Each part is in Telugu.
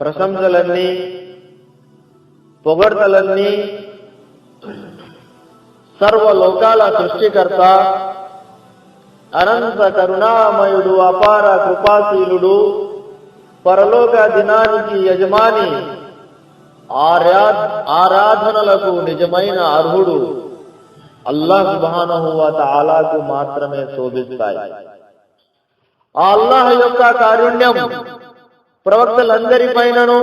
ప్రశంసలన్నీ పొగడ్తలన్నీ సర్వలోకాల సృష్టికర్త అనంత కరుణామయుడు అపార కృపాశీలుడు పరలోక దినానికి యజమాని ఆరా ఆరాధనలకు నిజమైన అర్హుడు. అల్లాహ్ సుబ్హానహు ఆలాకు మాత్రమే శోభిస్తాయి. ఆ అల్లాహ్ యొక్క కారుణ్యం ప్రవక్తలందరిపైనను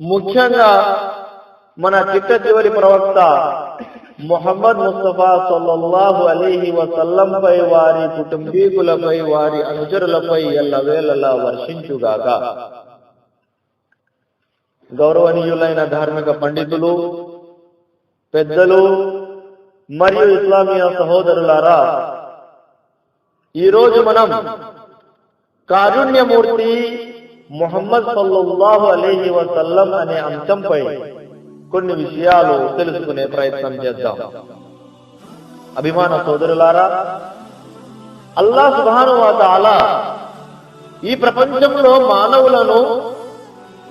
ముఖ్యంగా మన చిట్ట చివరి ప్రవక్త మొహమ్మద్ ముస్తఫా సొల్లహు అలీహి వసల్లంపై వారి కుటుంబీకులపై వారి అనుచరులపై ఎల్లవేళలా వర్షించుగాక. గౌరవనీయులైన ధార్మిక పండితులు పెద్దలు మరియు ఇస్లామియా సహోదరులారా ఈరోజు మనం కారుణ్యమూర్తి మొహమ్మద్ సల్లల్లాహు అలీహి వసల్లం అనే అంశంపై కొన్ని విషయాలు తెలుసుకునే ప్రయత్నం చేద్దాం. అభిమాన సోదరులారా అల్లా సుభానువాత అలా ఈ ప్రపంచంలో మానవులను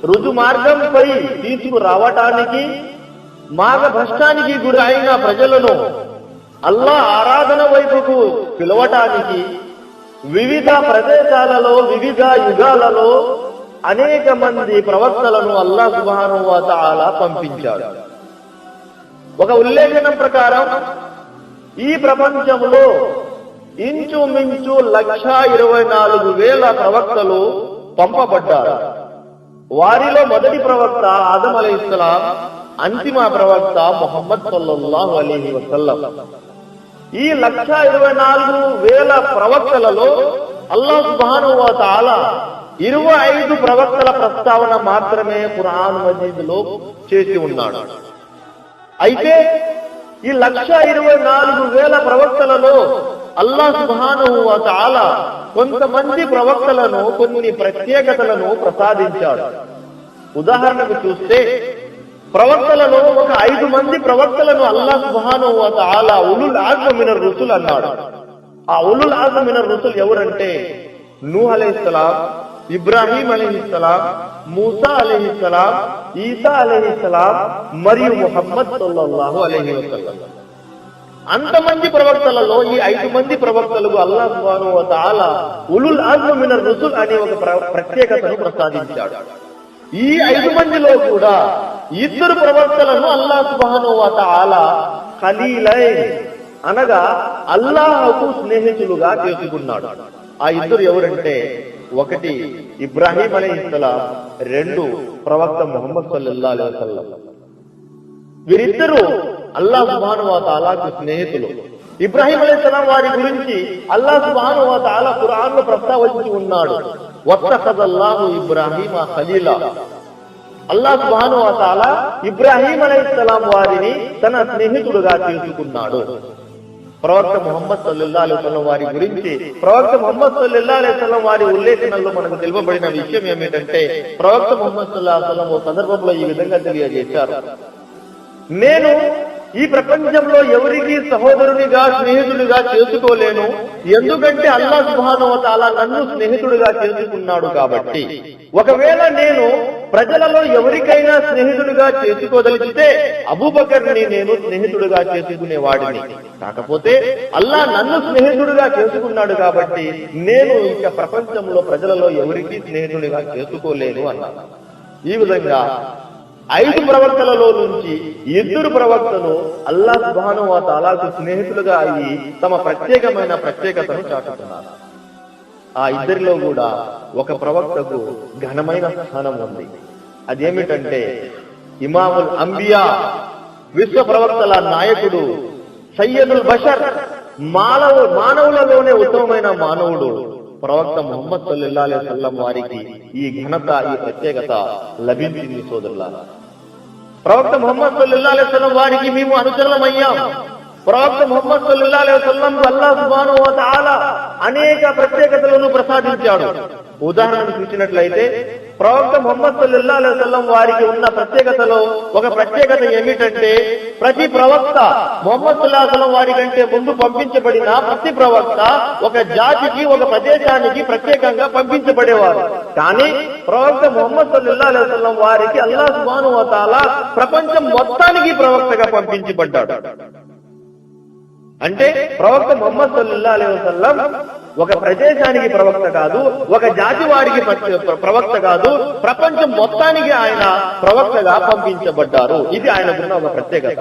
రుజు మార్గంపై తీసుకురావటానికి మార్గభ్రష్టానికి గురి అయిన ప్రజలను అల్లా ఆరాధన వైపుకు పిలవటానికి వివిధ ప్రదేశాలలో వివిధ యుగాలలో అనేక మంది ప్రవక్తలను అల్లా సుబాను తాలా పంపించాడు. ఒక ఉల్లేఖనం ప్రకారం ఈ ప్రపంచంలో ఇంచుమించు లక్ష ఇరవై నాలుగు వేల ప్రవక్తలు పంపబడ్డారు. వారిలో మొదటి ప్రవక్త ఆదం అలైహిస్సలాం అంతిమ ప్రవక్త మొహమ్మద్ సల్లల్లాహు అలీహి వసల్లం. ఈ లక్ష ఇరవై నాలుగు వేల ప్రవక్తలలో అల్లాహ్ సుబ్హాను తాలా ఇరవై ఐదు ప్రవక్తల ప్రస్తావన మాత్రమే ఖురాన్ మజీద్లో చేసి ఉన్నాడు. అయితే ఈ లక్ష ఇరవై నాలుగు వేల ప్రవక్తలలో అల్లాహ్ సుబ్హాను వ కొంతమంది ప్రవక్తలను కొన్ని ప్రత్యేకతలను ప్రసాదించాడు. ఉదాహరణకు చూస్తే ప్రవక్తలలో ఒక ఐదు మంది ప్రవక్తలను అల్లా సుబ్హాను వ తాలా ఉలుల్ ఆజ్మ మినర్ అన్నాడు. ఆ ఉలుల్ ఆజ్మ ఋతులు ఎవరంటే నూహ్ అలైహిస్సలాం ఇబ్రాహీం అలీహిస్సలాం మూసా అలీహిస్సలాం ఈసా అలీహిస్సలాం మరియు ముహమ్మద్ సల్లల్లాహు అలైహి వసల్లం. అంతమంది ప్రవక్తలలో ఈ ఐదు మంది ప్రవక్తలకు అల్లాహ్ సుబ్హానహు వ ఉలుల్ అజ్మ రుసుల్ అనే ఒక ప్రత్యేకతను ప్రసాదించాడు. ఈ ఐదు మందిలో కూడా ఇద్దరు ప్రవక్తలను అల్లాహ్ సుబ్హానహు వ తఆలా అనగా అల్లాహకు స్నేహితులుగా చేసుకున్నాడు. ఆ ఇద్దరు ఎవరంటే ఒకటి ఇబ్రాహీం అలైహిస్సలాం రెండు ప్రవక్త ముహమ్మద్ సల్లల్లా అలీ వసల్లం. వీరిద్దరూ అల్లా సుబాను తాలాకు స్నేహితులు. ఇబ్రాహీం అలైహిస్సలాం వారి గురించి అల్లా సుబాను తాలా ఖురాన్లో ప్రస్తావించి ఉన్నాడు. వత్తఖదల్లాహు ఇబ్రాహీం ఖలీలా. అల్లా సుబాను తాలా ఇబ్రాహీం అలైహిస్సలాం వారిని తన స్నేహితుడుగా తీసుకున్నాడు. ప్రవక్త ముహమ్మద్ సల్లల్లాహు అలైహి వారి గురించి ప్రవక్త ముహమ్మద్ సల్లల్లాహు అలైహి వారి ఉల్లేఖనంలో మనకు తెలుపబడిన విషయం ఏమిటంటే ప్రవక్త ముహమ్మద్ సల్లాహం ఓ సందర్భంలో ఈ విధంగా తెలియజేశారు. నేను ఈ ప్రపంచంలో ఎవరికి సహోదరునిగా స్నేహితుడిగా చేసుకోలేను. ఎందుకంటే అల్లా సుభానవతాల నన్ను స్నేహితుడిగా చేసుకున్నాడు కాబట్టి. ఒకవేళ నేను ప్రజలలో ఎవరికైనా స్నేహితుడిగా చేసుకోదలిచితే అబూబకర్ని నేను స్నేహితుడిగా చేసుకునేవాడిని. కాకపోతే అల్లా నన్ను స్నేహితుడిగా చేసుకున్నాడు కాబట్టి నేను ఇక ప్రపంచంలో ప్రజలలో ఎవరికి స్నేహితుడిగా చేసుకోలేను అన్నాను ఈ విధంగా ఐదు ప్రవక్తలలో నుంచి ఇద్దరు ప్రవక్తలు అల్లా సుబాను తాలాకు స్నేహితులుగా అయ్యి తమ ప్రత్యేకమైన ప్రత్యేకతను చాటుతున్నారు. ఆ ఇద్దరిలో కూడా ఒక ప్రవక్తకు ఘనమైన స్థానం ఉంది. అదేమిటంటే ఇమాముల్ అంబియా విశ్వ ప్రవక్తల నాయకుడు సయ్యదుల్ బషర్ మానవు మానవులలోనే ఉత్తమమైన మానవుడు. ప్రవక్త ముహమ్మద్ సల్లల్లాహు సల్లం వారికి ఈ ఘనత ఈ ప్రత్యేకత లభించింది సోదరుల ప్రవక్త ముహమ్మద్ సల్లల్లాహు సల్లం వారికి మేము అనుచరులమయ్యాం. ప్రవక్త ముహమ్మద్ సల్లల్లాహు సల్లం అల్లా సుబాను అనేక ప్రత్యేకతలను ప్రసాదించాడు. ఉదాహరణకు చూసినట్లయితే ప్రవక్త ముహమ్మద్ సల్లల్లా అలైవల్లం వారికి ఉన్న ప్రత్యేకతలో ఒక ప్రత్యేకత ఏమిటంటే ప్రతి ప్రవక్త ముహమ్మద్ సల్లాహం వారి కంటే ముందు పంపించబడిన ప్రతి ప్రవక్త ఒక జాతికి ఒక ప్రదేశానికి ప్రత్యేకంగా పంపించబడేవారు. కానీ ప్రవక్త ముహమ్మద్ సల్లా అలైవల్లం వారికి అల్లా సుబాను ప్రపంచం మొత్తానికి ప్రవక్తగా పంపించబడ్డాడు. అంటే ప్రవక్త మొహమ్మద్ సల్లా అలైహి ఒక ప్రదేశానికి ప్రవక్త కాదు ఒక జాతి వాడికి ప్రవక్త కాదు ప్రపంచం మొత్తానికి ఆయన ప్రవక్తగా పంపించబడ్డారు. ఇది ఆయనకున్న ఒక ప్రత్యేకత.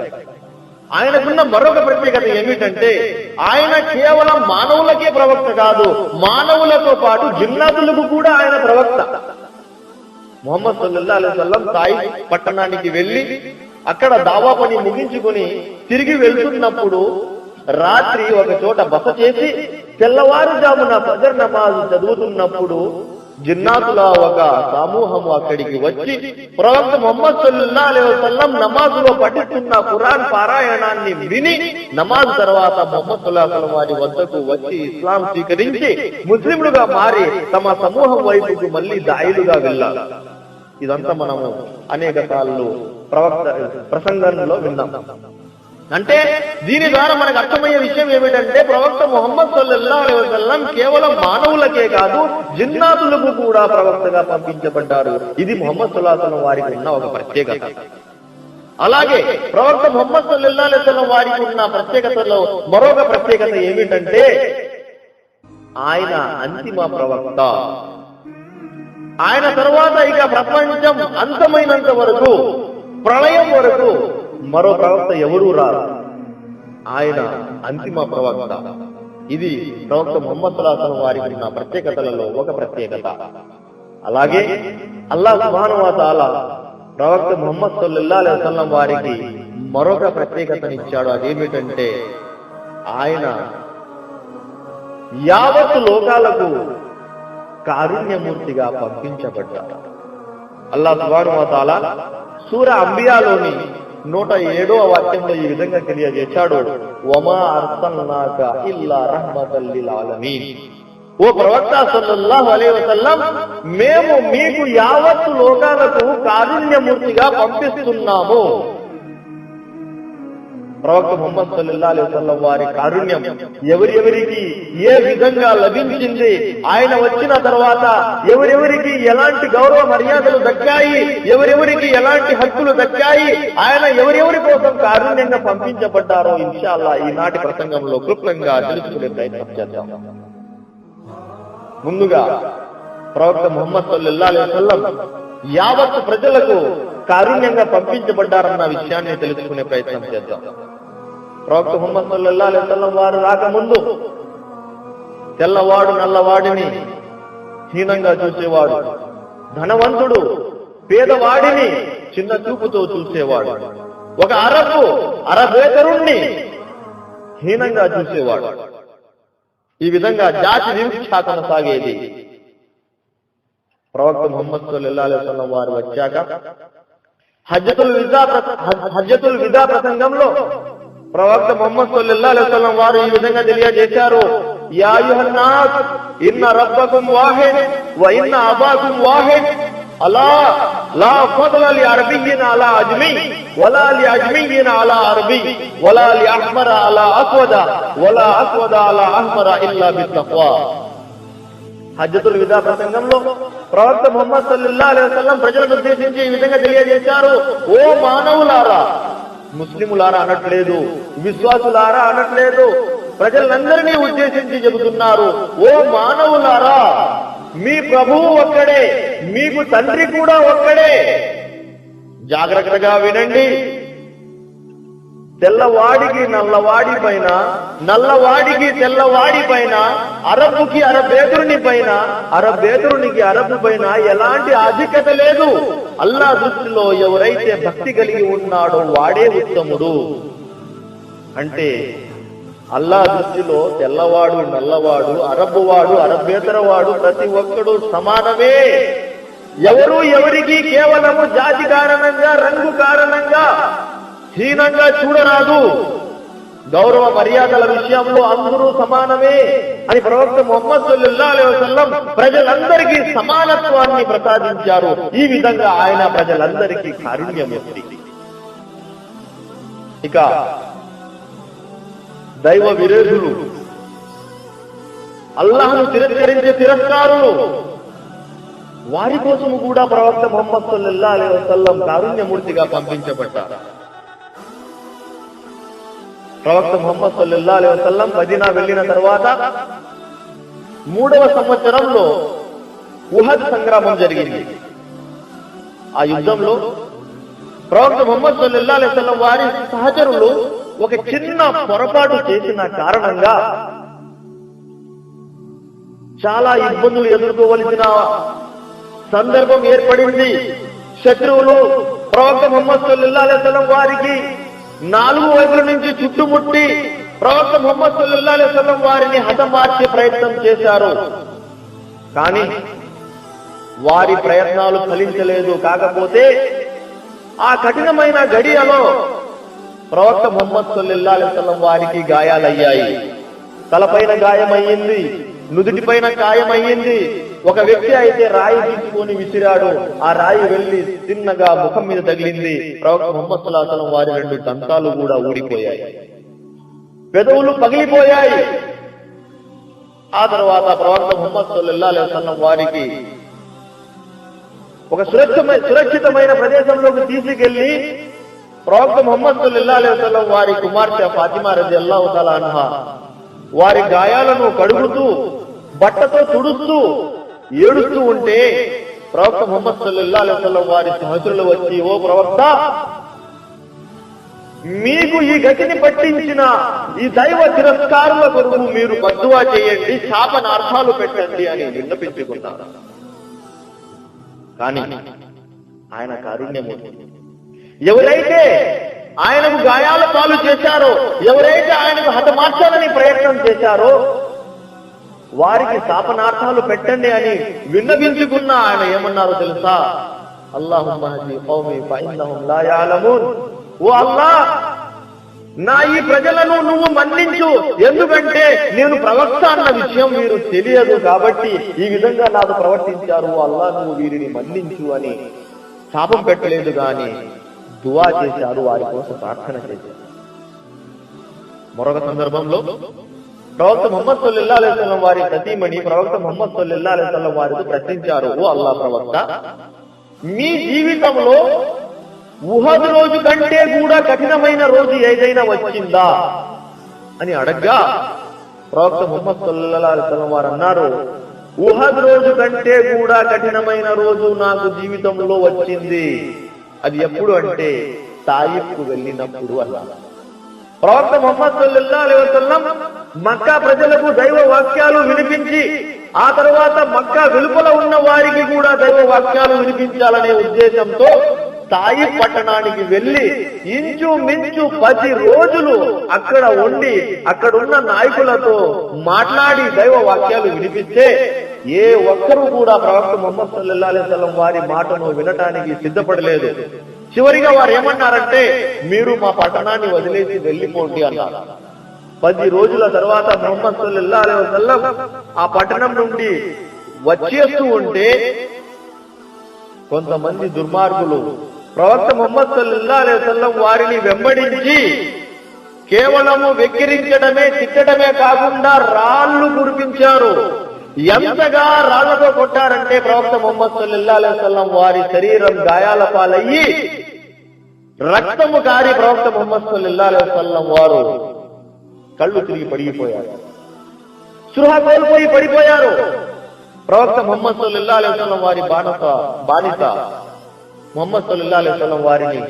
ఆయనకున్న మరొక ప్రత్యేకత ఏమిటంటే ఆయన కేవలం మానవులకే ప్రవక్త కాదు మానవులతో పాటు జిన్నాతులకు కూడా ఆయన ప్రవక్త. మొహమ్మద్ సల్లల్లా అలైవల్లం తాయి పట్టణానికి వెళ్ళి అక్కడ దావా పని ముగించుకుని తిరిగి వెళ్తున్నప్పుడు రాత్రి ఒక చోట బస చేసి తెల్లవారుజామున ఫజర్ నమాజ్ చదువుతున్నప్పుడు జిన్నాతుల ఒక సమూహము అక్కడికి వచ్చి ప్రవక్త మొహమ్మద్ సల్లా అలైహి నమాజులో పఠిస్తున్న ఖురాన్ పారాయణాన్ని విని నమాజ్ తర్వాత మొహమ్మద్ సుల్లాహం వారి వద్దకు వచ్చి ఇస్లాం స్వీకరించి ముస్లింలుగా మారి తమ సమూహం వైపుకు మళ్ళీ దాయిలుగా వెళ్ళాలి ఇదంతా మనము అనేక సార్లు ప్రవక్త ప్రసంగంలో విన్నాం. అంటే దీని ద్వారా మనకు అర్థమయ్యే విషయం ఏమిటంటే ప్రవక్త మొహమ్మద్ సల్లల్లాహు అలైహి వసల్లం కేవలం మానవులకే కాదు జిన్నాతులకు కూడా ప్రవక్తగా పంపించబడ్డారు. ఇది మొహమ్మద్ సల్లాహం వారికి ఉన్న ఒక ప్రత్యేకత. అలాగే ప్రవక్త మొహమ్మద్ సల్లల్లాహు వారికి ఉన్న ప్రత్యేకతలో మరొక ప్రత్యేకత ఏమిటంటే ఆయన అంతిమ ప్రవక్త. ఆయన తర్వాత ఇక ప్రపంచం అంతమైనంత వరకు ప్రళయం వరకు మరో ప్రవక్త ఎవరూ రారు. ఆయన అంతిమ ప్రవక్త. ఇది ప్రవక్త ముహమ్మద్ సలాసం వారికి ఉన్న ప్రత్యేకతలలో ఒక ప్రత్యేకత. అలాగే అల్లా సుబానువాతాల ప్రవక్త ముహమ్మద్ సల్లల్లా అలైహి వారికి మరొక ప్రత్యేకతనిచ్చాడు. అదేమిటంటే ఆయన యావత్ లోకాలకు కారుణ్యమూర్తిగా పంపించబడ్డాడు. అల్లా సుబానువతాల సూర అంబియాలోని నూట ఏడో వాక్యంలో ఈ విధంగా తెలియజేశాడు. వమా అర్సల్నాక ఇల్లా రహమతల్లి ఆలమీన్ ఓ ప్రవక్త సల్లల్లాహు అలైహి వసల్లం మేము మీకు యావత్తు లోకాలకు కారుణ్యమూర్తిగా పంపిస్తున్నాము. ప్రవక్త ముహమ్మద్ సల్లల్లాహు అలైహి వారి కారుణ్యం ఎవరెవరికి ఏ విధంగా లభించింది? ఆయన వచ్చిన తర్వాత ఎవరెవరికి ఎలాంటి గౌరవ మర్యాదలు దక్కాయి? ఎవరెవరికి ఎలాంటి హక్కులు దక్కాయి? ఆయన ఎవరెవరి కోసం కారుణ్యంగా పంపించబడ్డారో ఇన్షాల్లా ఈనాటి ప్రసంగంలో క్లుప్తంగా తెలుసుకునే ప్రయత్నం చేద్దాం. ముందుగా ప్రవక్త ముహమ్మద్ సల్లల్లాహు అలైహి యావత్ ప్రజలకు కారుణ్యంగా పంపించబడ్డారన్న విషయాన్ని తెలుసుకునే ప్రయత్నం చేద్దాం. ప్రవక్త ముహమ్మద్ సల్లల్లాహు అలైహి వారు రాకముందు తెల్లవాడు నల్లవాడిని హీనంగా చూసేవాడు ధనవంతుడు పేదవాడిని చిన్న చూపుతో చూసేవాడు ఒక అరబు అరబేతరుణ్ణి హీనంగా చూసేవాడు. ఈ విధంగా జాతి వివక్ష కొనసాగేది پروکت محمد صلی اللہ علیہ وسلم وار بچہ کا حجت الوداع حجت محمد صلی اللہ علیہ وسلم وار వసల్లం వారు ఈ విధంగా తెలియజేశారు యా అయ్యుహన్ నాస్ ఇన్న రబ్బకుం వాహిద్ వ ఇన్న అబాకుం వాహిద్ అలా లా ఫضل لعربيين على عجمی ولا لعجميين على عربی ولا لأحمر على اسودا ولا اسودا على احمر الا بالتقوی హజ్జతుల్ విదా ప్రసంగంలో ప్రవక్త ముహమ్మద్ సల్లుల్లా అలైహి వసల్లం ప్రజలను ఉద్దేశించి ఈ విధంగా తెలియజేశారు. ఓ మానవులారా ముస్లిములారా అనట్లేదు విశ్వాసులారా అనట్లేదు ప్రజలందరినీ ఉద్దేశించి చెబుతున్నారు. ఓ మానవులారా మీ ప్రభువు ఒక్కడే మీకు తండ్రి కూడా ఒక్కడే. జాగ్రత్తగా వినండి. తెల్లవాడికి నల్లవాడి పైన నల్లవాడికి తెల్లవాడి పైన అరబ్బుకి అరబేదురుని పైన అరబేదురునికి అరబ్బు పైన ఎలాంటి అధికత లేదు. అల్లా దృష్టిలో ఎవరైతే భక్తి కలిగి ఉన్నాడో వాడే ఉత్తముడు. అంటే అల్లా దృష్టిలో తెల్లవాడు నల్లవాడు అరబ్బువాడు అరబ్బేతరవాడు ప్రతి ఒక్కడు సమానమే. ఎవరు ఎవరికి కేవలము జాతి కారణంగా రంగు కారణంగా హీనంగా చూడరాదు. గౌరవ మర్యాదల విషయంలో అందరూ సమానమే అని ప్రవక్త మొహమ్మద్ సల్లల్లాహు ప్రజలందరికీ సమానత్వాన్ని ప్రసాదించారు. ఈ విధంగా ఆయన ప్రజలందరికీ కారుణ్యమూర్తి. ఇక దైవ విరోధులు. అల్లాహను తిరస్కరించే తిరస్కారులు. వారి కోసం కూడా ప్రవక్త మొహమ్మద్ సల్లల్లాహు అలైహి కారుణ్యమూర్తిగా పంపించబడ్డారు. ప్రవక్త మొహమ్మద్ సల్లల్లాహు అలీ వసల్లం మదీనా వెళ్ళిన తర్వాత మూడవ సంవత్సరంలో ఉహద్ సంగ్రామం జరిగింది. ఆ యుద్ధంలో ప్రవక్త మొహమ్మద్ సల్లల్లాహు అలీ వసల్లం వారి సహచరులు ఒక చిన్న పొరపాటు చేసిన కారణంగా చాలా ఇబ్బందులు ఎదుర్కోవలసిన సందర్భం ఏర్పడింది. శత్రువులు ప్రవక్త మొహమ్మద్ సల్లల్లాహు అలీ వసల్లం వారికి నాలుగు వైపుల నుంచి చుట్టుముట్టి ప్రవక్త మొహమ్మద్ సల్లల్లాహు వారిని హతమార్చే ప్రయత్నం చేశారు. కానీ వారి ప్రయత్నాలు ఫలించలేదు. కాకపోతే ఆ కఠినమైన గడియలో ప్రవక్త మొహమ్మద్ సల్లల్లాహు వారికి గాయాలయ్యాయి. తలపైన గాయమయ్యింది నుదుటిపైన గాయమయ్యింది ఒక వ్యక్తి అయితే రాయి తీసుకొని విసిరాడు. ఆ రాయి వెళ్ళి చిన్నగా ముఖం మీద తగిలింది. ప్రవక్త మొహమ్మద్ సల్లాహు వారి రెండు దంతాలు కూడా ఊడిపోయాయి. పెదవులు పగిలిపోయాయి. ఆ తర్వాత ప్రవక్త ముహమ్మద్ సల్లల్లాహు అలైహి వారికి ఒక సురక్షితమైన సురక్షితమైన ప్రదేశంలోకి తీసుకెళ్ళి ప్రవక్త ముహమ్మద్ సల్లల్లాహు అలైహి వారి కుమార్తె ఫాతిమా రజల్లాహు తఆలా వారి గాయాలను కడుగుతూ బట్టతో తుడుస్తూ ఏడుస్తూ ఉంటే ప్రవక్త ముహమ్మద్ సల్లల్లాహు వారి సహచరులు వచ్చి ఓ ప్రవక్త మీకు ఈ గతిని పట్టించిన ఈ దైవ తిరస్కారుల కొరకు మీరు బద్దువా చేయండి శాపనార్థాలు పెట్టండి అని విన్నపించుకున్నారు. కానీ ఆయన కారుణ్యము ఎవరైతే ఆయనకు గాయాల పాలు చేశారో ఎవరైతే ఆయనకు హతమార్చాలని ప్రయత్నం చేశారో వారికి శాపనార్థాలు పెట్టండి అని విన్నవించుకున్న ఆయన ఏమన్నారో తెలుసా? అల్లాహుమ్ ఓ అల్లా నా ఈ ప్రజలను నువ్వు మన్నించు. ఎందుకంటే నేను ప్రవక్త అన్న విషయం మీరు తెలియదు కాబట్టి ఈ విధంగా నాకు ప్రవర్తించారు. అల్లా నువ్వు వీరిని మన్నించు అని శాపం పెట్టలేదు గాని దువా చేశారు వారి కోసం ప్రార్థన చేశారు. మరొక సందర్భంలో ప్రవక్త మొహమ్మద్ సల్లల్లా అలైవల్లం వారి సతీమణి ప్రవక్త మొహమ్మద్ సల్లల్లా అలైవల్లం వారితో ప్రశ్నించారు ఓ అల్లా ప్రవక్త మీ జీవితంలో ఉహద్ రోజు కంటే కూడా కఠినమైన రోజు ఏదైనా వచ్చిందా? అని అడగ్గా ప్రవక్త ముహమ్మద్ సల్లల్లాహు అలైహి వారు అన్నారు ఉహద్ రోజు కంటే కూడా కఠినమైన రోజు నాకు జీవితంలో వచ్చింది. అది ఎప్పుడు అంటే తాయిఫ్కు వెళ్ళినప్పుడు అలా ప్రవక్త మొహమ్మద్ సల్లల్లాహు మక్కా ప్రజలకు దైవ వాక్యాలు వినిపించి ఆ తర్వాత మక్కా వెలుపల ఉన్న వారికి కూడా దైవ వాక్యాలు వినిపించాలనే ఉద్దేశంతో తాయి పట్టణానికి వెళ్ళి ఇంచు మించు పది రోజులు అక్కడ ఉండి అక్కడున్న నాయకులతో మాట్లాడి దైవ వాక్యాలు వినిపిస్తే ఏ ఒక్కరూ కూడా ప్రవక్త మొహమ్మద్ సల్లల్లాహు వారి మాటను వినటానికి సిద్ధపడలేదు. చివరిగా వారు ఏమన్నారంటే మీరు మా పట్టణాన్ని వదిలేసి వెళ్ళిపోండి అన్నారు. పది రోజుల తర్వాత మొహమ్మద్ సల్లల్లాహు అలైహి వసల్లం ఆ పట్టణం నుండి వచ్చేస్తూ ఉంటే కొంతమంది దుర్మార్గులు ప్రవక్త మొహమ్మద్ సల్లల్లాహు సల్లం వసల్లం వారిని వెంబడించి కేవలము వెక్కిరించడమే తిట్టడమే కాకుండా రాళ్ళు కురిపించారు. ఎంతగా రాళ్ళతో కొట్టారంటే ప్రవక్త మొహమ్మద్ సల్లల్లాహు అలైహి వసల్లం వారి శరీరం గాయాల పాలయ్యి రక్తము కారి ప్రవక్త మొహమ్మద్ సల్లల్లాహు వారు కళ్ళు తిరిగి పడిగిపోయారు సృహ కోల్పోయి పడిపోయారు. ప్రవక్త మొహమ్మద్ సల్లల్లాహు అలైహి వారి బాణత బానిస మొహమ్మద్ వారిని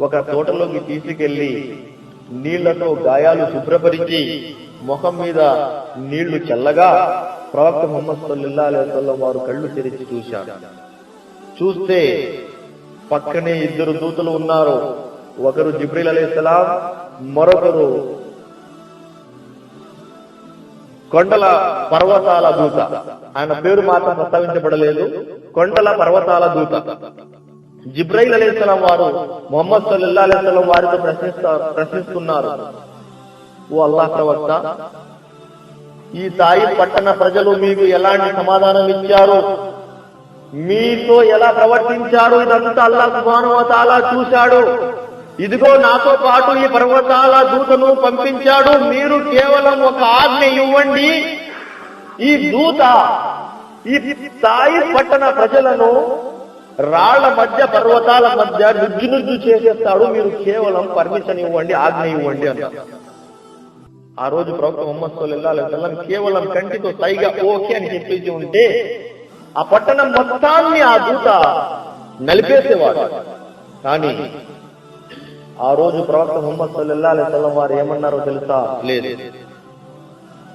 ఒక తోటలోకి తీసుకెళ్ళి నీళ్ళతో గాయాలు శుభ్రపరిచి ముఖం మీద నీళ్ళు చల్లగా ప్రవక్త ముహమ్మద్ సల్లల్లాహు అలైహి వారు కళ్ళు తెరిచి చూశారు. చూస్తే పక్కనే ఇద్దరు దూతలు ఉన్నారు. ఒకరు జిబ్రిల్ అలైహిస్సలాం మరొకరు కొండల పర్వతాల దూత. ఆయన పేరు మాత్రం ప్రస్తావించబడలేదు. కొండల పర్వతాల దూత. జిబ్రైల్ అలైహిస్సలాం వారు మొహమ్మద్ సల్లా అలైహి వారితో ప్రశ్నిస్తారు ప్రశ్నిస్తున్నారు. ఓ అల్లాహ్ ప్రవక్త ఈ తాయి పట్టణ ప్రజలు మీకు ఎలాంటి సమాధానం ఇచ్చారు? మీతో ఎలా ప్రవర్తించారు ఇదంతా అల్లా సుభానువతాలా చూశాడు. ఇదిగో నాతో పాటు ఈ పర్వతాల దూతను పంపించాడు. మీరు కేవలం ఒక ఆజ్ఞ ఇవ్వండి. ఈ దూత ఈ తాయి పట్టణ ప్రజలను రాళ్ళ మధ్య పర్వతాల మధ్య నుజ్జు నుజ్జు చేసేస్తాడు. మీరు కేవలం పర్మిషన్ ఇవ్వండి ఆజ్ఞ ఇవ్వండి అన్నారు ఆ రోజు ప్రవక్త ముహమ్మద్ సల్లల్లాహు కేవలం కంటితో సైగా ఓకే అని చెప్పేసి ఉంటే ఆ పట్టణం మొత్తాన్ని ఆ దూత నలిపేసేవాడు. కానీ ఆ రోజు ప్రవక్త ముహమ్మద్ సల్లెల్లా అలైహి వారు ఏమన్నారో తెలుసా? లేదు.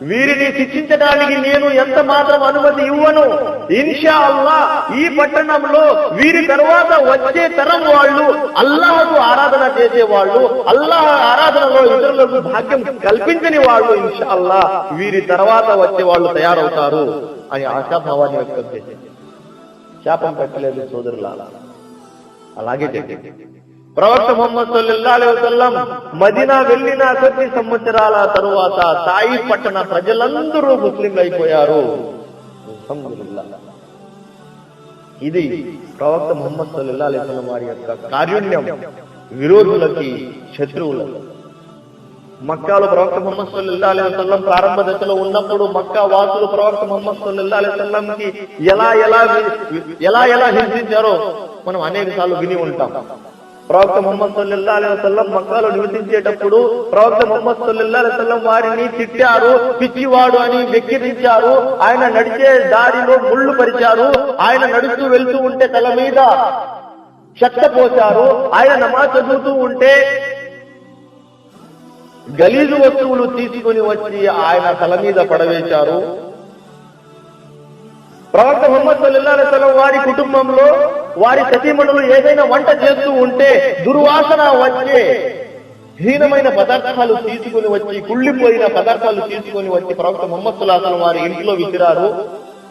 వీరిని శిక్షించడానికి నేను ఎంత మాత్రం అనుమతి ఇవ్వను. ఇన్షా అల్లా ఈ పట్టణంలో వీరి తర్వాత వచ్చే తరం వాళ్ళు అల్లాహకు ఆరాధన చేసే వాళ్ళు అల్లాహ్ ఆరాధనలో ఇతరులకు భాగ్యం కల్పించని వాళ్ళు ఇన్షా అల్లా వీరి తర్వాత వచ్చే వాళ్ళు తయారవుతారు అని ఆశాభావాన్ని వ్యక్తం చేశారు. శాపం పెట్టలేదు సోదరులారా. అలాగే జరిగింది ప్రవక్త మొహమ్మద్ సల్లల్లాహు అలైహి మదీనా వెళ్ళిన కొద్ది సంవత్సరాల తరువాత తాయి పట్టణ ప్రజలందరూ ముస్లింలు అయిపోయారు. ఇది ప్రవక్త మొహమ్మద్ సల్లల్లాహు అలైహి వారి యొక్క కారుణ్యం విరోధులకి శత్రువులకి. మక్కాలో ప్రవక్త మొహమ్మద్ సల్లల్లాహు అలైహి ప్రారంభ దశలో ఉన్నప్పుడు మక్కా వాసులు ప్రవక్త మొహమ్మద్ సల్లల్లాహు అలైహి కి ఎలా ఎలా ఎలా ఎలా హింసించారో మనం అనేక సార్లు విని ఉంటాం. ప్రవక్త ముహమ్మద్ సల్లల్లాహు అలైహి వసల్లం మక్కాలో నివసించేటప్పుడు ప్రవక్త ముహమ్మద్ సల్లల్లాహు అలైహి వసల్లం వారిని తిట్టారు పిచ్చివాడు అని వెక్కిరించారు ఆయన నడిచే దారిలో ముళ్ళు పరిచారు ఆయన నడుస్తూ వెళ్తూ ఉంటే తల మీద చెత్త పోశారు ఆయన నమాజ్ చదువుతూ ఉంటే గలీజు వస్తువులు తీసుకుని వచ్చి ఆయన తల మీద పడవేశారు. ప్రవక్త ముహమ్మద్ సల్లల్లాహు అలైహి వసల్లం వారి కుటుంబంలో వారి సతీమణులు ఏదైనా వంట చేస్తూ ఉంటే దుర్వాసన వచ్చే హీనమైన పదార్థాలు తీసుకుని వచ్చి కుళ్ళిపోయిన పదార్థాలు తీసుకుని వచ్చి ప్రవక్త ముహమ్మద్ వారి ఇంట్లో విసిరారు.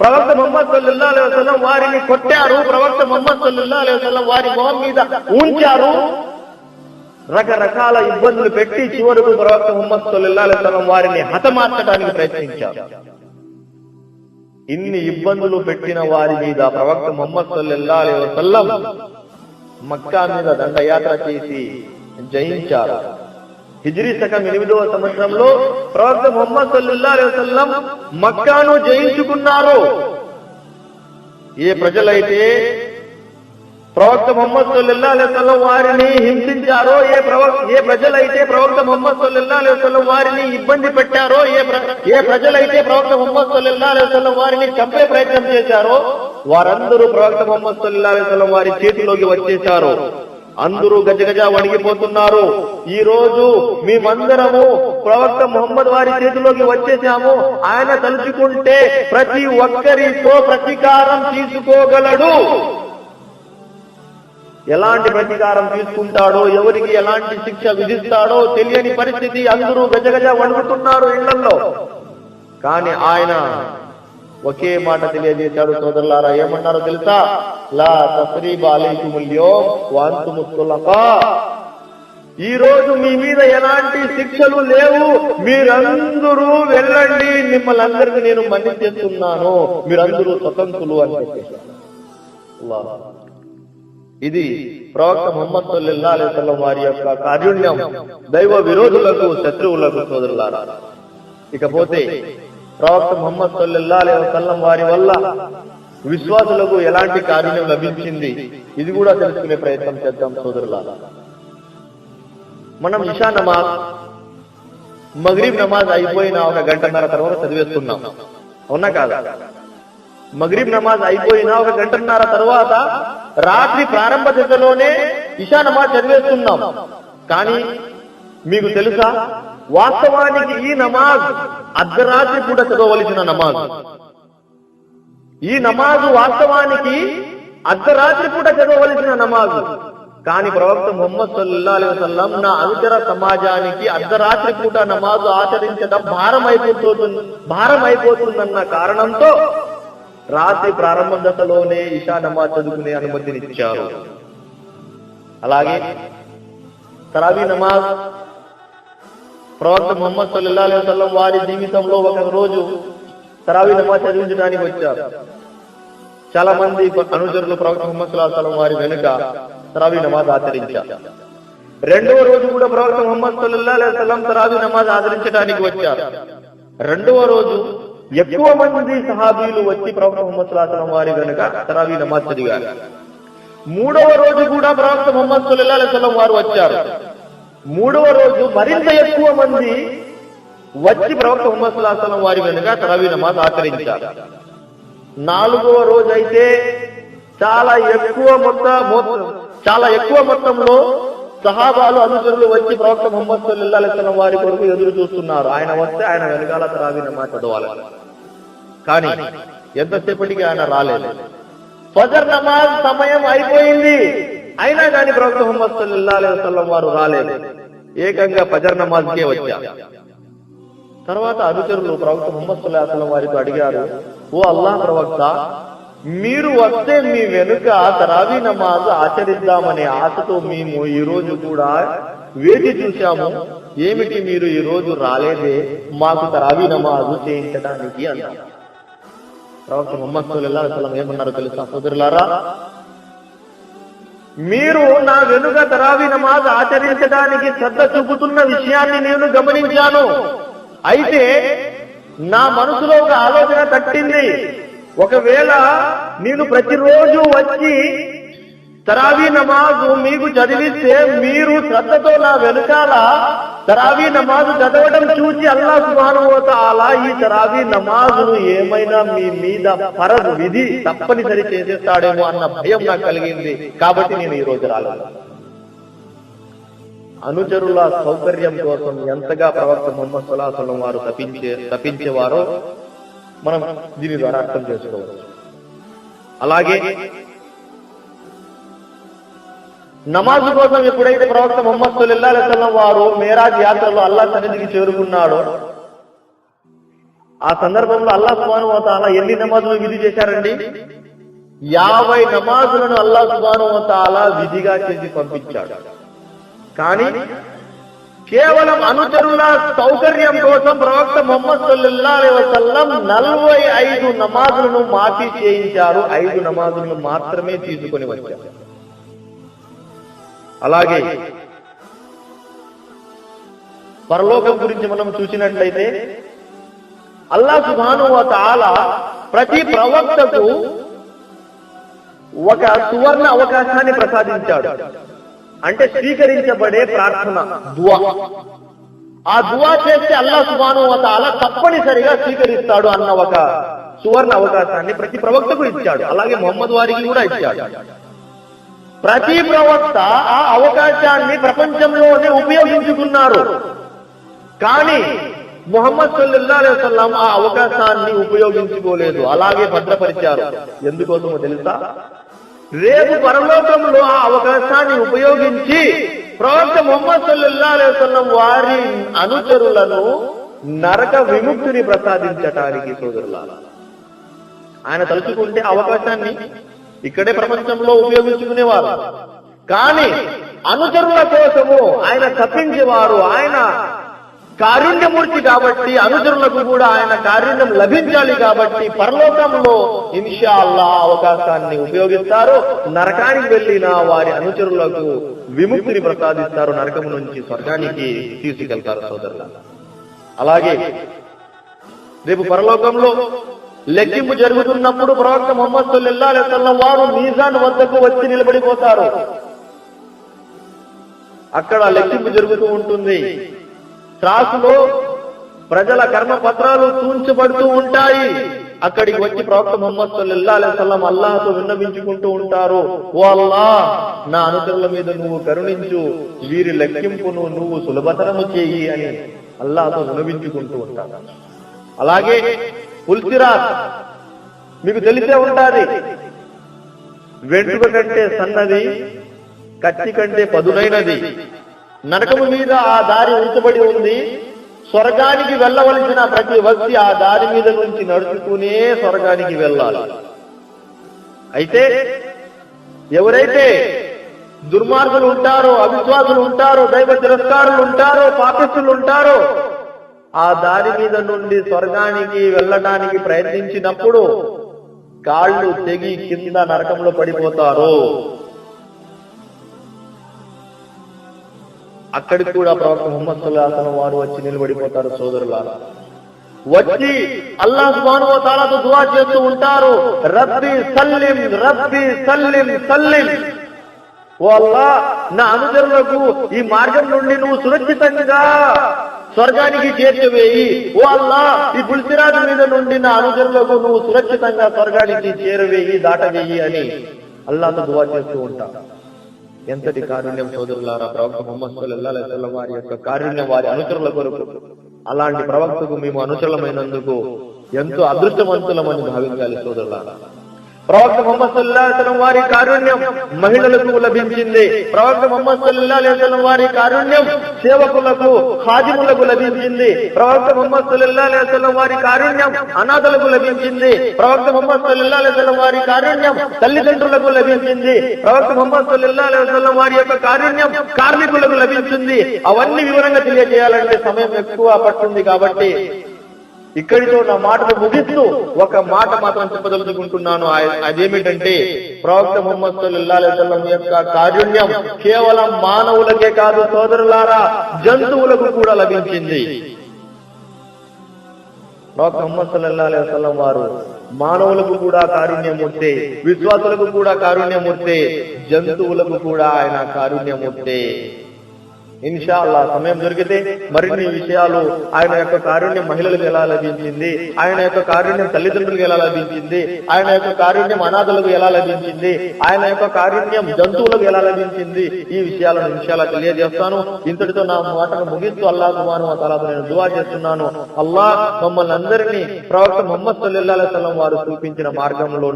ప్రవక్త మొహమ్మద్ సల్లల్లాహు అలైహి వారిని కొట్టారు. ప్రవక్త మొహమ్మద్ సల్లల్లాహు వారి మొహం మీద ఉంచారు రకరకాల ఇబ్బందులు పెట్టి చివరకు ప్రవక్త మొహమ్మద్ సల్లల్లాహు వారిని హతమార్చడానికి ప్రయత్నించారు. ఇన్ని ఇబ్బందులు పెట్టిన వారి మీద ప్రవక్త మొహమ్మద్ వసల్లం మక్కా మీద దండయాత్ర చేసి జయించారు. హిజ్రీ శకం ఎనిమిదవ సంవత్సరంలో ప్రవక్త మొహమ్మద్ సల్లల్లాహు వసల్లం మక్కాను జయించుకున్నారు. ఏ ప్రజలైతే ప్రవక్త మొహమ్మద్ సల్లల్లాహు అలైహి వారిని హింసించారో ఏ ప్రవక్త ఏ ప్రజలైతే ప్రవక్త మొహమ్మద్ సల్లల్లాహు అలైహి వారిని ఇబ్బంది పెట్టారో ఏ ఏ ప్రజలైతే ప్రవక్త మొహమ్మద్ సల్లల్లాహు అలైహి వారిని చంపే ప్రయత్నం చేశారో వారందరూ ప్రవక్త మొహమ్మద్ సల్లల్లాహు వారి చేతిలోకి వచ్చేశారు. అందరూ గజగజ వణిగిపోతున్నారు. ఈ రోజు మేమందరము ప్రవక్త ముహమ్మద్ వారి చేతిలోకి వచ్చేసాము ఆయన తలుచుకుంటే ప్రతి ఒక్కరితో ప్రతీకారం తీసుకోగలడు. ఎలాంటి ప్రతీకారం తీసుకుంటాడో ఎవరికి ఎలాంటి శిక్ష విధిస్తాడో తెలియని పరిస్థితి అందరూ గజగజ వణుకుతున్నారు ఇళ్ళలో. కానీ ఆయన ఒకే మాట తెలియజేశాడు సోదరులారా ఏమన్నారో తెలుసా? లా తస్రీబ అలైకుముల్యో వాంతుముత్తులకా ఈ రోజు మీ మీద ఎలాంటి శిక్షలు లేవు. మీరందరూ వెళ్ళండి మిమ్మల్ని అందరికీ నేను మన్నిచేస్తున్నాను. మీరందరూ స్వతంత్రులు అని చెప్పేశారు. ఇది ప్రవక్త ముహమ్మద్ సల్లెల్లా అలైహి వారి యొక్క కారుణ్యం దైవ విరోధులకు శత్రువులకు సోదరులారా. ఇకపోతే ప్రవక్త ముహమ్మద్ సల్లెల్లా అలైహి వారి వల్ల విశ్వాసులకు ఎలాంటి కారుణ్యం లభించింది? ఇది కూడా తెలుసుకునే ప్రయత్నం చేద్దాం సోదరులారా. మనం ఇషా నమాజ్ మగరీబ్ నమాజ్ అయిపోయిన ఒక గంటన్నర తర్వాత చదివేస్తున్నాం. అవునా కాదా? మగ్రీబ్ నమాజ్ అయిపోయిన ఒక గంటన్నర తర్వాత రాత్రి ప్రారంభ దశలోనే ఇషా నమాజ్ చదివేస్తున్నాం. కానీ మీకు తెలుసా? వాస్తవానికి ఈ నమాజ్ అర్ధరాత్రి పూట చదవలసిన నమాజ్. ఈ నమాజు వాస్తవానికి అర్ధరాత్రి పూట చదవవలసిన నమాజు. కానీ ప్రవక్త ముహమ్మద్ సల్లా అలీ వసల్లం నా అనుచర సమాజానికి అర్ధరాత్రి పూట నమాజు ఆచరించడం భారం అయిపోతుంది భారం అయిపోతుందన్న కారణంతో రాత్రి ప్రారంభ దశలోనే ఇషా నమాజ్ చదువుకునే అనుమతినిచ్చారు. అలాగే తరావీ నమాజ్ ప్రవక్త మొహమ్మద్ సల్లల్లాహు అలైహి వారి జీవితంలో ఒక రోజు తరావీ నమాజ్ చదివించడానికి వచ్చారు. చాలా మంది అనుచరులు ప్రవక్త మొహమ్మద్ సల్లాహం వారి వెనుక తరావీ నమాజ్ ఆచరించారు. రెండవ రోజు కూడా ప్రవక్త మొహమ్మద్ సల్లల్లాహు అలైహి తరావీ నమాజ్ ఆచరించడానికి వచ్చారు. రెండవ రోజు ఎక్కువ మంది సహాబీలు వచ్చి ప్రవక్త ముహమ్మద్ సుల్లాహం వారి వెనుక తరావీ నమాజ్ చదివారు. మూడవ రోజు కూడా ప్రవక్త ముహమ్మద్ సుల్లాహం వారు వచ్చారు. మూడవ రోజు మరింత ఎక్కువ మంది వచ్చి ప్రవక్త ముహమ్మద్ సుల్లాహం వారి వెనుక తరావీ నమాజ్ ఆచరించారు. నాలుగవ రోజు అయితే చాలా ఎక్కువ మొత్తం చాలా ఎక్కువ మొత్తంలో సహాబాలు అనుచరులు వచ్చి ప్రవక్త ముహమ్మద్ సల్లల్లాహు వారి కొరకు ఎదురు చూస్తున్నారు. ఆయన వస్తే ఆయన వెనకాల తరావీ నమాజ్ చదవాలి. కానీ ఎంతసేపటికి ఆయన రాలేదు. ఫజర్ నమాజ్ సమయం అయిపోయింది. అయినా కానీ ప్రవక్త ముహమ్మద్ సల్లల్లాహు వారు రాలేదు. ఏకంగా ఫజర్ నమాజ్కే వచ్చా తర్వాత అనుచరులు ప్రవక్త ముహమ్మద్ సల్లాహు వారితో అడిగారు ఓ అల్లాహ్ ప్రవక్త మీరు వస్తే మీ వెనుక తరావీ నమాజ్ ఆచరిద్దామనే ఆశతో మేము ఈ రోజు కూడా వేచి చూశాము. ఏమిటి మీరు ఈ రోజు రాలేదే? మాకు తరావీ నమాజు చేయించడానికి అన్నారు. ప్రవక్త ముహమ్మద్ సల్లల్లాహు తెలుసా సోదరులారా? మీరు నా వెనుక తరావీ నమాజ్ ఆచరించడానికి శ్రద్ధ చూపుతున్న విషయాన్ని నేను గమనించాను. అయితే నా మనసులో ఒక ఆలోచన తట్టింది. ఒకవేళ నేను ప్రతిరోజు వచ్చి తరావీ నమాజు మీకు చదివిస్తే మీరు శ్రద్ధతో నా వెనుకాల తరావీ నమాజు చదవడం చూసి అల్లా సుమానుభూత అలా ఈ తరావీ నమాజును ఏమైనా మీ మీద పరదు విధి తప్పనిసరి చేసేస్తాడేమో అన్న భయం నాకు కలిగింది. కాబట్టి నేను ఈ రోజు రాలేదు. అనుచరుల సౌకర్యం కోసం ఎంతగా ప్రవక్త మొహమ్మద్ సుల్లాహం వారు తప్పించే తప్పించేవారో మనం దీని ద్వారా అర్థం చేసుకోవచ్చు. అలాగే నమాజు కోసం ఎప్పుడైతే ప్రవక్త ముహమ్మద్ సల్లల్లాహు వారు మేరాజ్ యాత్రలో అల్లా సన్నిధికి చేరుకున్నాడో ఆ సందర్భంలో అల్లా సుబాను తాలా ఎన్ని నమాజులు విధి చేశారండి? యాభై నమాజులను అల్లా సుబాను తాలా విధిగా చేసి పంపించాడు. కానీ కేవలం అనుచరుల సౌకర్యం కోసం ప్రవక్త మొహమ్మద్ సల్లల్లాహు నలభై ఐదు నమాజులను మాఫీ చేయించారు. ఐదు నమాజులను మాత్రమే తీసుకొని వచ్చారు. అలాగే పరలోకం గురించి మనం చూసినట్లయితే అల్లా సుభాను తాలా ప్రతి ప్రవక్తకు ఒక సువర్ణ అవకాశాన్ని ప్రసాదించాడు. అంటే స్వీకరించబడే ప్రార్థన దువా. ఆ దువా చేస్తే అల్లా సుభాను తాలా తప్పనిసరిగా స్వీకరిస్తాడు అన్న ఒక సువర్ణ అవకాశాన్ని ప్రతి ప్రవక్తకు ఇచ్చాడు. అలాగే మొహమ్మద్ వారికి కూడా ఇచ్చాడు. ప్రతి ప్రవక్త ఆ అవకాశాన్ని ప్రపంచంలోనే ఉపయోగించుకున్నారు. కానీ మొహమ్మద్ సల్లుల్లా అలైహి ఆ అవకాశాన్ని ఉపయోగించుకోలేదు. అలాగే భద్రపరిచారు. ఎందుకోసమో తెలుసా? రేపు పరలోకంలో ఆ అవకాశాన్ని ఉపయోగించి ప్రవక్త మొహమ్మద్ సల్లుల్లా అలైహి వారి అనుచరులను నరక విముక్తిని ప్రసాదించటానికి సోదరులారా ఆయన తలుచుకుంటే అవకాశాన్ని ఇక్కడే ప్రపంచంలో ఉపయోగించుకునేవారు. కానీ అనుచరుల కోసము ఆయన తప్పించేవారు. ఆయన కారుణ్యమూర్తి కాబట్టి అనుచరులకు కూడా ఆయన కారుణ్యం లభించాలి కాబట్టి పరలోకంలో ఇన్షాల్లా అవకాశాన్ని ఉపయోగిస్తారు. నరకానికి వెళ్ళిన వారి అనుచరులకు విముక్తిని ప్రసాదిస్తారు. నరకం నుంచి స్వర్గానికి తీసుకెళ్తారు సోదరుల అలాగే రేపు పరలోకంలో లెక్కింపు జరుగుతున్నప్పుడు ప్రవక్త మొహమ్మద్ సల్లల్లాహు వారు మీజాన్ వద్దకు వచ్చి నిలబడిపోతారు. అక్కడ లెక్కింపు జరుగుతూ ఉంటుంది. త్రాసులో ప్రజల కర్మ పత్రాలు తూంచబడుతూ ఉంటాయి. అక్కడికి వచ్చి ప్రవక్త ముహమ్మద్ సల్లల్లాహు అల్లాహతో అల్లాహ్తో విన్నవించుకుంటూ ఉంటారు. ఓ అల్లా నా అనుచరుల మీద నువ్వు కరుణించు. వీరి లెక్కింపును నువ్వు సులభతరము చేయి అని అల్లాహతో విన్నవించుకుంటూ ఉంటారు. అలాగే పుల్సిరాత్ మీకు తెలిసే ఉంటాది. వెంట్రుక కంటే సన్నది కత్తి కంటే పదునైనది. నరకము మీద ఆ దారి ఉంచబడి ఉంది. స్వర్గానికి వెళ్ళవలసిన ప్రతి వ్యక్తి ఆ దారి మీద నుంచి నడుచుకునే స్వర్గానికి వెళ్ళాలి. అయితే ఎవరైతే దుర్మార్గులు ఉంటారో అవిశ్వాసులు ఉంటారో దైవ తిరస్కారులు ఉంటారో పాపిస్తులు ఉంటారో ఆ దారి మీద నుండి స్వర్గానికి వెళ్ళడానికి ప్రయత్నించినప్పుడు కాళ్ళు తెగి కింద నరకంలో పడిపోతారు. అక్కడికి కూడా ప్రవక్త ముహమ్మద్ సుల్లాహం వారు వచ్చి నిలబడిపోతారు సోదరులారా. వచ్చి అల్లా సుబాను తాలాతో దువా చేస్తూ ఉంటారు. రబ్బి సల్లిం రబ్బి సల్లిం సల్లిం ఓ అల్లా నా అనుచరులకు ఈ మార్గం నుండి నువ్వు సురక్షితంగా స్వర్గానికి చేర్చవేయి ఓ అల్లా ఈ పులిసిరాజు మీద నుండి నా అనుచరులకు నువ్వు సురక్షితంగా స్వర్గానికి చేరవేయి దాటవేయి అని అల్లాతో దువా చేస్తూ ఉంటా. ఎంతటి కారుణ్యం సోదరులారా ప్రవక్త మొహమ్మద్ వారి యొక్క కారుణ్యం వారి అనుచరుల కొరకు. అలాంటి ప్రవక్తకు మేము అనుచరులమైనందుకు ఎంతో అదృష్టవంతులమని భావించాలి సోదరులారా. ప్రవక్త మొహమ్మద్ సల్లాహం వారి కారుణ్యం మహిళలకు లభించింది. ప్రవక్త మొహమ్మద్ సల్లాహం వారి కారుణ్యం సేవకులకు హాజిములకు లభించింది. ప్రవక్త మొహమ్మద్ సల్లాహం వారి కారుణ్యం అనాథలకు లభించింది. ప్రవక్త మొహమ్మద్ సల్లాహం వారి కారుణ్యం తల్లిదండ్రులకు లభించింది. ప్రవక్త మొహమ్మద్ సల్లాహం వారి యొక్క కారుణ్యం కార్మికులకు లభించింది. అవన్నీ వివరంగా తెలియజేయాలంటే సమయం ఎక్కువ పడుతుంది కాబట్టి ఇక్కడితో నా మాటను ముగిస్తూ ఒక మాట మాత్రం చెప్పదలుచుకుంటున్నాను. అదేమిటంటే ప్రవక్త ముహమ్మద్ సల్లల్లాహు యొక్క కారుణ్యం కేవలం మానవులకే కాదు సోదరులారా జంతువులకు కూడా లభించింది. ప్రవక్త ముహమ్మద్ సల్లల్లాహు అలైహి వారు మానవులకు కూడా కారుణ్యమూర్తే విశ్వాసులకు కూడా కారుణ్యమూర్తే జంతువులకు కూడా ఆయన కారుణ్యమూర్తే ఇన్షా అల్లా సమయం దొరికితే మరిన్ని విషయాలు ఆయన యొక్క కారుణ్యం మహిళలకు ఎలా లభించింది? ఆయన యొక్క కారుణ్యం తల్లిదండ్రులకు ఎలా లభించింది? ఆయన యొక్క కారుణ్యం అనాథలకు ఎలా లభించింది? ఆయన యొక్క కారుణ్యం జంతువులకు ఎలా లభించింది? ఈ విషయాలను ఇన్షాల్లా తెలియజేస్తాను. ఇంతటితో నా మాటను ముగిస్తూ అల్లా సుమాను తర్వాత నేను దువా చేస్తున్నాను. అల్లా మమ్మల్ని అందరినీ ప్రవక్త మొహమ్మద్ సల్లల్లాహు వారు చూపించిన మార్గంలో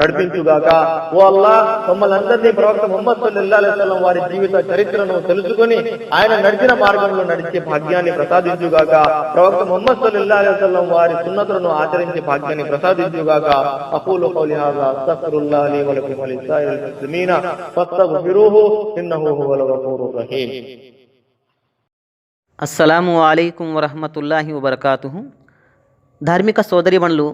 నడిపించుగాక. ఓ అల్లా మమ్మల్ని అందరినీ ప్రవక్త మొహమ్మద్ సల్లల్లాహు వారి జీవిత చరిత్రను తెలుసుకొని ఆయన నడిచిన మార్గంలో నడిచే భాగ్యాన్ని ప్రసాదించుగాక ప్రవక్త మొహమ్మద్ సల్లల్లాహు అలైహి వారి సున్నతులను ఆచరించే భాగ్యాన్ని ప్రసాదించుగాక అపూలు కౌలిహాగా హాజా అస్తగ్ఫిరుల్లాహ్ లీ వ లకుమ్ వ ముస్లిమీన ఫస్తగ్ఫిరూహు ఇన్నహు హువల్ గఫూరుర్ రహీం అస్సలాము అలైకుం వరహమతుల్లాహి వబర్కాతుహు ధార్మిక సోదరిమణులు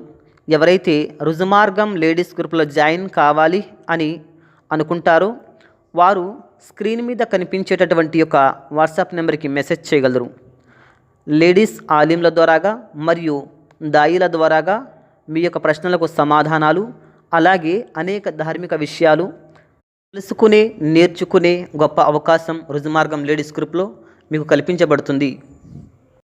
ఎవరైతే రుజుమార్గం లేడీస్ గ్రూప్లో జాయిన్ కావాలి అని అనుకుంటారో వారు స్క్రీన్ మీద కనిపించేటటువంటి యొక్క వాట్సాప్ నెంబర్కి మెసేజ్ చేయగలరు. లేడీస్ ఆలింల ద్వారాగా మరియు దాయిల ద్వారాగా మీ యొక్క ప్రశ్నలకు సమాధానాలు అలాగే అనేక ధార్మిక విషయాలు తెలుసుకునే నేర్చుకునే గొప్ప అవకాశం రుజుమార్గం లేడీస్ గ్రూప్లో మీకు కల్పించబడుతుంది.